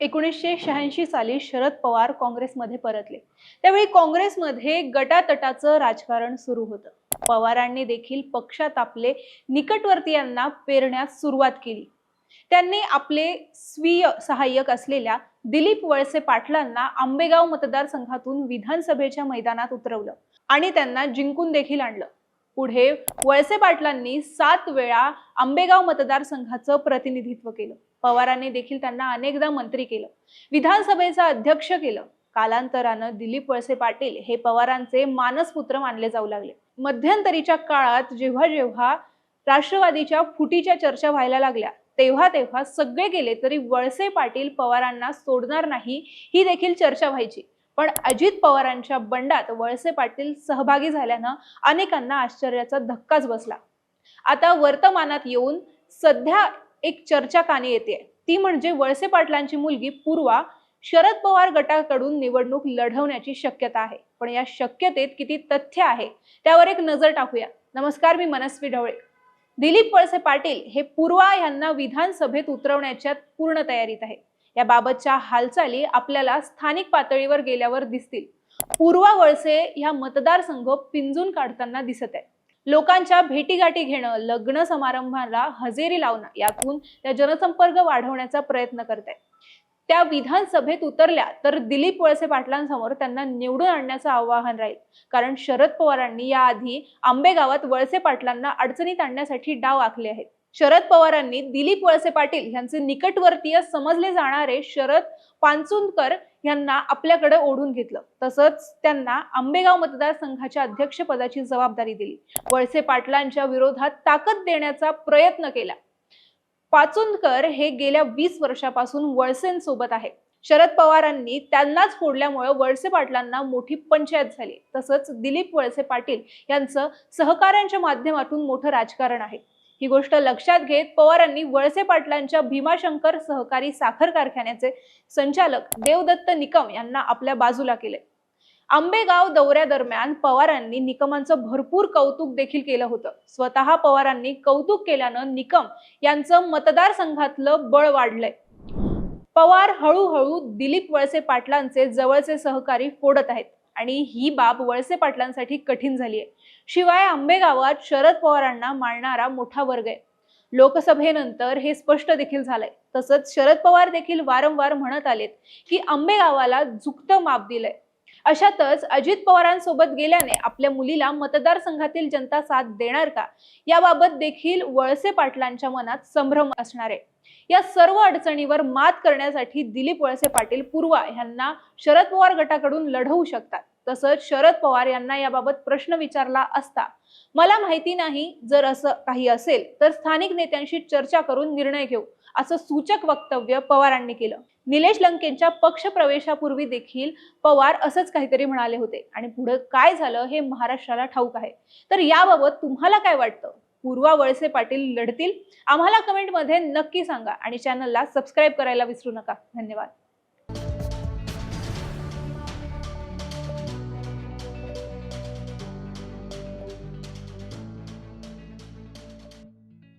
एकोणीसशे शहाऐंशी साली शरद पवार काँग्रेसमध्ये परतले. त्यावेळी काँग्रेसमध्ये गटातटाचं राजकारण सुरू होतं. पवारांनी देखील पक्षात आपले निकटवर्तीयांना पेरण्यास सुरुवात केली. त्यांनी आपले स्वीय सहाय्यक असलेल्या दिलीप वळसे पाटलांना आंबेगाव मतदारसंघातून विधानसभेच्या मैदानात उतरवलं आणि त्यांना जिंकून देखील आणलं. पुढे वळसे पाटलांनी सात वेळा आंबेगाव मतदारसंघाचं प्रतिनिधित्व केलं. पवारांनी देखील त्यांना अनेकदा मंत्री केलं. विधानसभेचं अध्यक्ष केलं. कालांतरानं दिलीप वळसे पाटील हे पवारांचे मानसपुत्र मानले जाऊ लागले. मध्यंतरीच्या काळात जेव्हा जेव्हा राष्ट्रवादीच्या फुटीच्या चर्चा व्हायला लागल्या तेव्हा तेव्हा सगळे गेले तरी वळसे पाटील पवारांना सोडणार नाही ही देखील चर्चा व्हायची. पण अजित पवारांच्या बंडात वळसे पाटील सहभागी झाल्यानं अनेकांना आश्चर्याचा धक्काच बसला. आता वर्तमानात येऊन सध्या एक चर्चा कानी येते ती म्हणजे वळसे पाटलांची मुलगी पूर्वा शरद पवार गटाकडून निवडणूक लढवण्याची शक्यता आहे. पण या शक्यतेत किती तथ्य आहे त्यावर एक नजर टाकूया. नमस्कार मी मनस्वी ढवळे. दिलीप वळसे पाटील हे पूर्वा यांना विधानसभेत उतरवण्याच्या पूर्ण तयारीत आहे. याबाबतच्या हालचाली आपल्याला स्थानिक पातळीवर गेल्यावर दिसतील. पूर्वा वळसे ह्या मतदारसंघ पिंजून काढताना दिसत आहे लोकांच्या भेटीगाठी घेणं लग्न समारंभाला हजेरी लावणं यातून त्या जनसंपर्क वाढवण्याचा प्रयत्न करत आहे त्या विधानसभेत उतरल्या तर दिलीप वळसे पाटलांसमोर त्यांना निवडून आणण्याचं आवाहन राहील. कारण शरद पवारांनी याआधी आंबेगावात वळसे पाटलांना अडचणीत आणण्यासाठी डाव आखले आहेत. शरद पवारांनी दिलीप वळसे पाटील यांचे निकटवर्तीय समजले जाणारे शरद पांचुनकर यांना आपल्याकडे ओढून घेतलं. तसंच त्यांना आंबेगाव मतदारसंघाच्या अध्यक्षपदाची जबाबदारी दिली. वळसे पाटलांच्या विरोधात ताकद देण्याचा प्रयत्न केला. पाचुंदकर हे गेल्या वीस वर्षापासून वळसेंसोबत आहे शरद पवारांनी त्यांनाच फोडल्यामुळे वळसे पाटलांना मोठी पंचायत झाली. तसंच दिलीप वळसे पाटील यांचं सहकाऱ्यांच्या माध्यमातून मोठं राजकारण आहे. ही गोष्ट लक्षात घेत पवारांनी वळसे पाटलांच्या भीमाशंकर सहकारी साखर कारखान्याचे संचालक देवदत्त निकम यांना आपल्या बाजूला केले. आंबेगाव दौऱ्यादरम्यान पवारांनी निकमांचं भरपूर कौतुक देखील केलं होतं. स्वतः पवारांनी कौतुक केल्यानं निकम यांचं मतदारसंघातलं बळ वाढलंय. पवार हळूहळू दिलीप वळसे पाटलांचे जवळचे सहकारी फोडत आहेत. आणि ही बाब वळसे पाटलांसाठी कठीण झाली आहे. शिवाय आंबेगावात शरद पवारांना मांडणारा मोठा वर्ग आहे. लोकसभेनंतर हे स्पष्ट देखील झालंय. तसंच शरद पवार देखील वारंवार म्हणत आलेत की आंबेगावाला झुकतं माप दिलंय. अशातच अजित पवारांसोबत गेल्याने आपल्या मुलीला मतदारसंघातील जनता साथ देणार का? याबाबत देखील वळसे पाटलांच्या मनात संभ्रम असणार. आहे या सर्व अडचणीवर मात करण्यासाठी दिलीप वळसे पाटील पूर्वा यांना शरद पवार गटाकडून लढवू शकतात. तसंच शरद पवार यांना याबाबत प्रश्न विचारला असता. मला माहिती नाही जर असं काही असेल तर स्थानिक नेत्यांशी चर्चा करून निर्णय घेऊ. असं सूचक वक्तव्य पवारांनी केलं. निलेश लंकेंच्या पक्ष प्रवेशापूर्वी देखील पवार असंच काहीतरी म्हणाले होते. आणि पुढे काय झालं हे महाराष्ट्राला ठाऊक आहे. तर याबाबत तुम्हाला काय वाटतं? पूर्वा वळसे पाटील लढतील? आम्हाला कमेंटमध्ये नक्की सांगा आणि चॅनलला सबस्क्राईब करायला विसरू नका. धन्यवाद.